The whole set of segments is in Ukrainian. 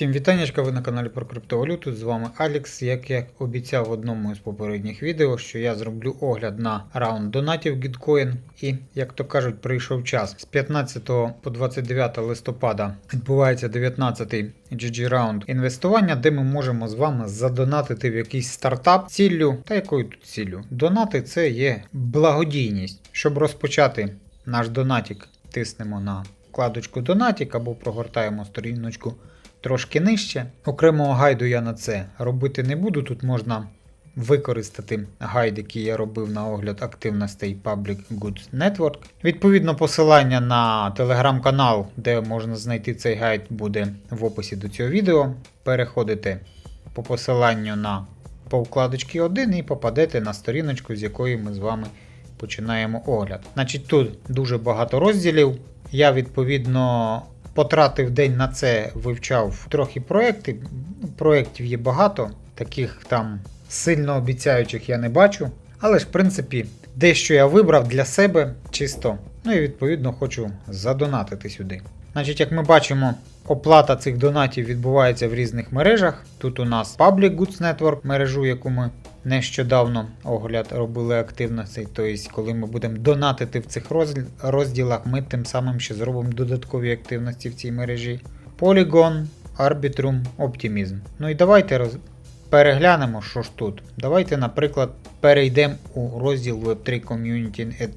Всім вітаннячка, ви на каналі про криптовалюту. З вами Алікс. Як я обіцяв в одному із попередніх відео, що я зроблю огляд на раунд донатів Gitcoin. І, як то кажуть, прийшов час. З 15 по 29 листопада відбувається 19-й GG раунд інвестування, де ми можемо з вами задонатити в якийсь стартап ціллю. Та якою тут ціллю? Донати це є благодійність. Щоб розпочати наш донатік, тиснемо на вкладочку Донатік або прогортаємо сторіночку трошки нижче. Окремого гайду я на це робити не буду. Тут можна використати гайд, який я робив на огляд активностей Public Goods Network. Відповідно, посилання на телеграм-канал, де можна знайти цей гайд, буде в описі до цього відео. Переходите по посиланню на по вкладочці 1 і попадете на сторіночку, з якої ми з вами починаємо огляд. Значить, тут дуже багато розділів. Я відповідно потратив день на це, вивчав трохи проекти. Проєктів є багато, таких там сильно обіцяючих я не бачу. Але ж, в принципі, дещо я вибрав для себе чисто. Ну і відповідно хочу задонатити сюди. Значить, як ми бачимо, оплата цих донатів відбувається в різних мережах. Тут у нас Public Goods Network, мережу, яку ми нещодавно огляд робили активності. Тобто, коли ми будемо донатити в цих розділах, ми тим самим ще зробимо додаткові активності в цій мережі. Polygon, Arbitrum, Optimism. Ну і давайте роз... переглянемо, що ж тут. Давайте, наприклад, перейдемо у розділ Web3 Community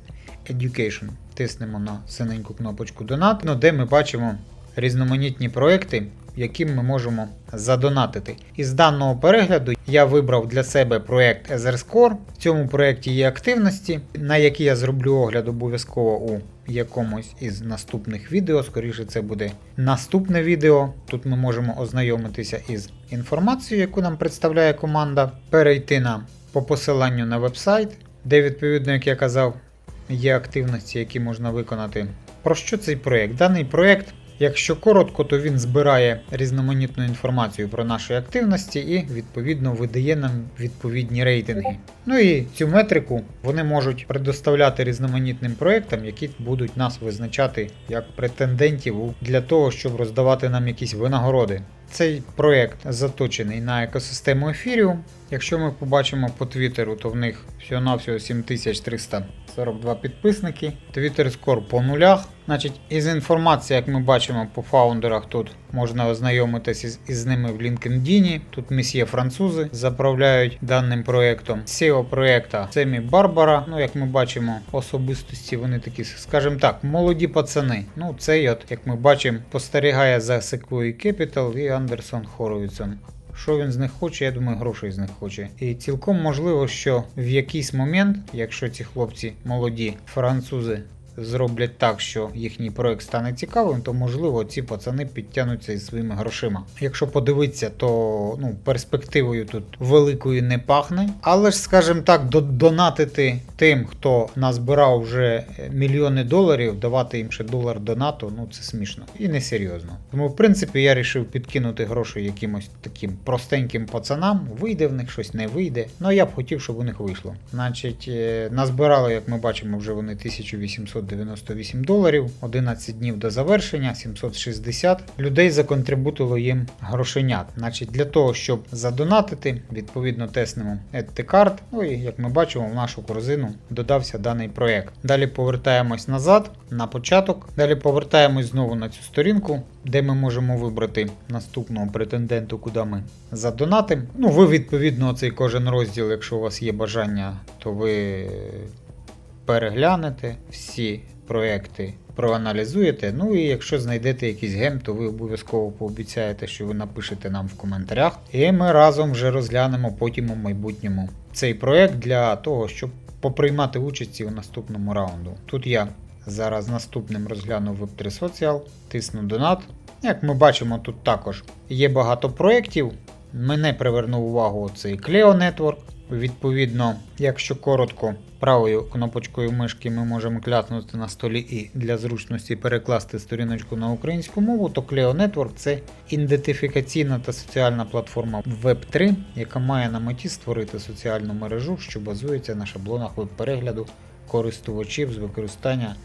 Education. Тиснемо на синеньку кнопочку Донат, ну, де ми бачимо різноманітні проекти, яким ми можемо задонатити. Із даного перегляду я вибрав для себе проект EtherScore. В цьому проєкті є активності, на які я зроблю огляд обов'язково у якомусь із наступних відео. Скоріше, це буде наступне відео. Тут ми можемо ознайомитися із інформацією, яку нам представляє команда, перейти на по посиланню на вебсайт, де відповідно, як я казав, є активності, які можна виконати. Про що цей проєкт? Даний проєкт, якщо коротко, то він збирає різноманітну інформацію про наші активності і відповідно видає нам відповідні рейтинги. Ну і цю метрику вони можуть предоставляти різноманітним проектам, які будуть нас визначати як претендентів для того, щоб роздавати нам якісь винагороди. Цей проєкт заточений на екосистему Ethereum. Якщо ми побачимо по Твіттеру, то в них всього-навсього 7342 підписники. Twitter скор по нулях. Значить, із інформації, як ми бачимо по фаундерах, тут можна ознайомитися із, із ними в LinkedIn. Тут месьє французи заправляють даним проєктом. SEO проєкта Семі Барбара. Ну, як ми бачимо, особистості вони такі, скажімо так, молоді пацани. Ну, цей, от, як ми бачимо, спостерігає за Sequoia Capital і Андерсон Хоровіцем. Що він з них хоче, я думаю, грошей з них хоче. І цілком можливо, що в якийсь момент, якщо ці хлопці молоді французи зроблять так, що їхній проект стане цікавим, то можливо ці пацани підтягнуться із своїми грошима. Якщо подивитися, то ну, перспективою тут великою не пахне. Але ж, скажімо так, донатити тим, хто назбирав вже мільйони доларів, давати їм ще долар донату, ну це смішно і несерйозно. Тому, в принципі, я вирішив підкинути гроші якимось таким простеньким пацанам. Вийде в них щось, не вийде. Ну я б хотів, щоб у них вийшло. Значить, е, назбирали, як ми бачимо, вже вони 1898 доларів, 11 днів до завершення, 760 людей законтрибутило їм грошенят. Значить, для того, щоб задонатити, відповідно теснемо Add to Card. Ну і як ми бачимо, в нашу корзину додався даний проект. Далі повертаємось назад на початок. Далі повертаємось знову на цю сторінку, де ми можемо вибрати наступного претенденту, куди ми задонатимо. Ну, ви відповідно цей кожен розділ, якщо у вас є бажання, то ви переглянете всі проекти. Проаналізуєте, ну і якщо знайдете якийсь гем, то ви обов'язково пообіцяєте, що ви напишете нам в коментарях. І ми разом вже розглянемо потім у майбутньому цей проект для того, щоб поприймати участь у наступному раунду. Тут я зараз наступним розгляну Web3 Social, тисну донат. Як ми бачимо, тут також є багато проєктів. Мене привернув увагу цей Cleo Network. Відповідно, якщо коротко, правою кнопочкою мишки ми можемо клятнути на столі і для зручності перекласти сторіночку на українську мову, то Cleo Network це ідентифікаційна та соціальна платформа Web3, яка має на меті створити соціальну мережу, що базується на шаблонах веб-перегляду користувачів з використання.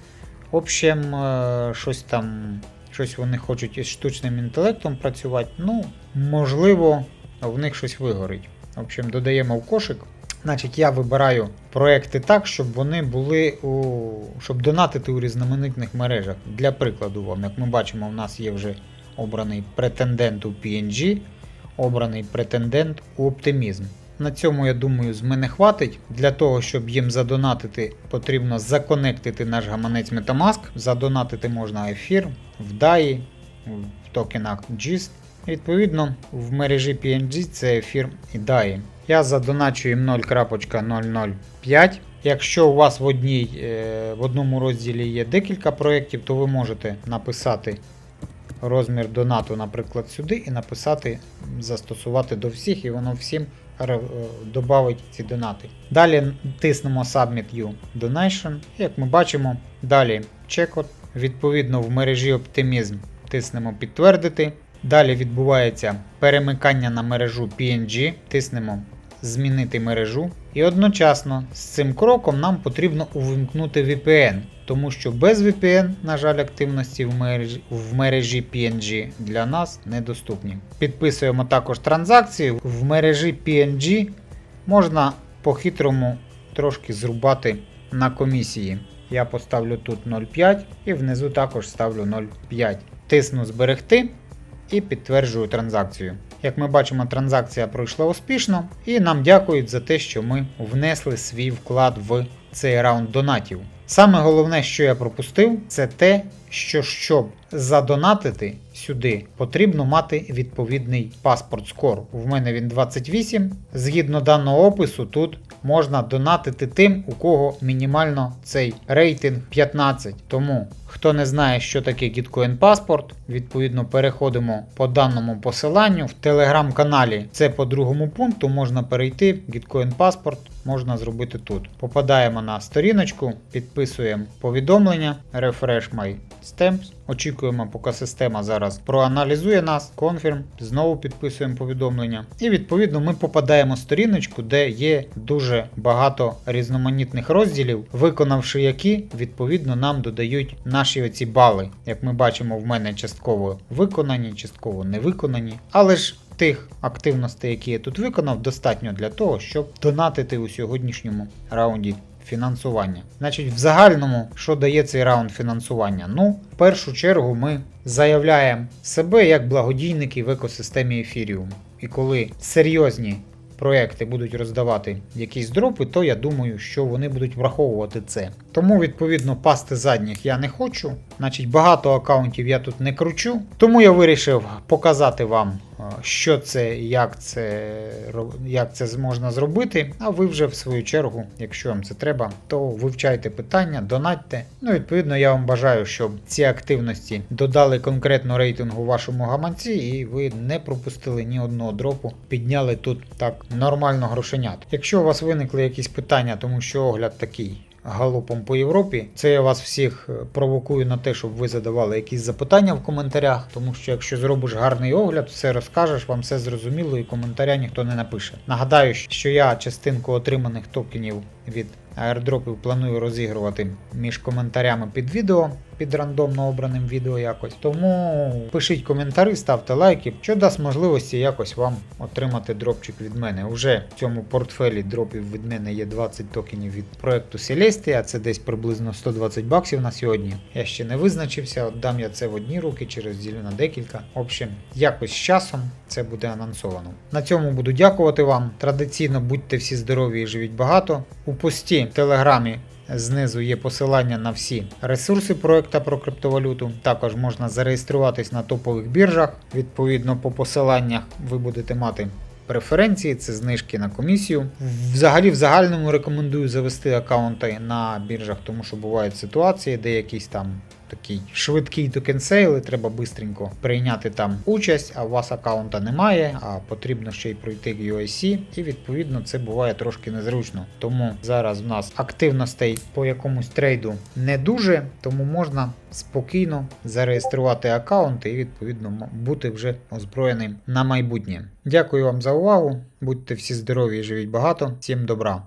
В общем, е, щось там щось вони хочуть із штучним інтелектом працювати. Ну, можливо, в них щось вигорить. В общем, додаємо в кошик. Значить, я вибираю проекти так, щоб вони були у. щоб донатити у різноманітних мережах. Для прикладу вам, як ми бачимо, в нас є вже обраний претендент у PNG, обраний претендент у оптимізм. На цьому, я думаю, з мене хватить. Для того, щоб їм задонатити, потрібно законектити наш гаманець Metamask. Задонатити можна ефір, в DAI, в токенах GIST. Відповідно, в мережі PNG це ефір і DAI. Я задоначу їм 0.005. Якщо у вас в, одній, е, в одному розділі є декілька проєктів, то ви можете написати розмір донату, наприклад, сюди, і написати, застосувати до всіх, і воно всім е, ці донати. Далі тиснемо Submit You Donation. Як ми бачимо, далі чекот. Відповідно, в мережі Optimism тиснемо підтвердити. Далі відбувається перемикання на мережу PNG, тиснемо змінити мережу. І одночасно з цим кроком нам потрібно увімкнути VPN, тому що без VPN, на жаль, активності в мережі, в мережі PNG для нас недоступні. Підписуємо також транзакції. В мережі PNG можна по-хитрому трошки зрубати на комісії. Я поставлю тут 0,5 і внизу також ставлю 0,5. Тисну зберегти і підтверджую транзакцію. Як ми бачимо, транзакція пройшла успішно, і нам дякують за те, що ми внесли свій вклад в цей раунд донатів. Саме головне, що я пропустив, це те, що щоб задонатити сюди, потрібно мати відповідний паспорт скор. В мене він 28. Згідно даного опису, тут можна донатити тим, у кого мінімально цей рейтинг 15. Тому, хто не знає, що таке Gitcoin паспорт, відповідно переходимо по даному посиланню в телеграм-каналі. Це по другому пункту можна перейти. Gitcoin паспорт можна зробити тут. Попадаємо на сторіночку, підписуємо повідомлення, Refresh My Stamps. Очікуємо, поки система зараз проаналізує нас, конфірм, знову підписуємо повідомлення. І відповідно ми попадаємо в сторіночку, де є дуже багато різноманітних розділів, виконавши які, відповідно, нам додають наші оці бали. Як ми бачимо, в мене частково виконані, частково не виконані. Але ж тих активностей, які я тут виконав, достатньо для того, щоб донатити у сьогоднішньому раунді фінансування. Значить, в загальному, що дає цей раунд фінансування? Ну, в першу чергу, ми заявляємо себе як благодійники в екосистемі Ethereum. І коли серйозні проекти будуть роздавати якісь дропи, то я думаю, що вони будуть враховувати це. Тому, відповідно, пасти задніх я не хочу. Значить, багато аккаунтів я тут не кручу. Тому я вирішив показати вам, що це, як це, як це можна зробити. А ви вже в свою чергу, якщо вам це треба, то вивчайте питання, донатьте. Ну, відповідно, я вам бажаю, щоб ці активності додали конкретно рейтингу вашому гаманці, і ви не пропустили ні одного дропу, підняли тут так нормально грошенят. Якщо у вас виникли якісь питання, тому що огляд такий галопом по Європі. Це я вас всіх е, провокую на те, щоб ви задавали якісь запитання в коментарях, тому що якщо зробиш гарний огляд, все розкажеш, вам все зрозуміло і коментаря ніхто не напише. Нагадаю, що я частинку отриманих токенів від аердропів планую розігрувати між коментарями під відео, під рандомно обраним відео якось. Тому пишіть коментарі, ставте лайки, що дасть можливості якось вам отримати дропчик від мене. Уже в цьому портфелі дропів від мене є 20 токенів від проекту Celestia, це десь приблизно 120 баксів на сьогодні. Я ще не визначився, отдам я це в одні руки чи розділю на декілька. В общем, якось з часом це буде анонсовано. На цьому буду дякувати вам. Традиційно будьте всі здорові і живіть багато. У пості в телеграмі Знизу є посилання на всі ресурси проекту про криптовалюту. Також можна зареєструватись на топових біржах. Відповідно, по посиланнях ви будете мати преференції, це знижки на комісію. Взагалі, в загальному рекомендую завести аккаунти на біржах, тому що бувають ситуації, де якісь там. Такий швидкий токенсейл, і треба бистренько прийняти там участь, а у вас аккаунта немає, а потрібно ще й пройти UIC, і відповідно це буває трошки незручно. Тому зараз в нас активностей по якомусь трейду не дуже, тому можна спокійно зареєструвати аккаунт і відповідно бути вже озброєним на майбутнє. Дякую вам за увагу. Будьте всі здорові живіть багато. Всім добра!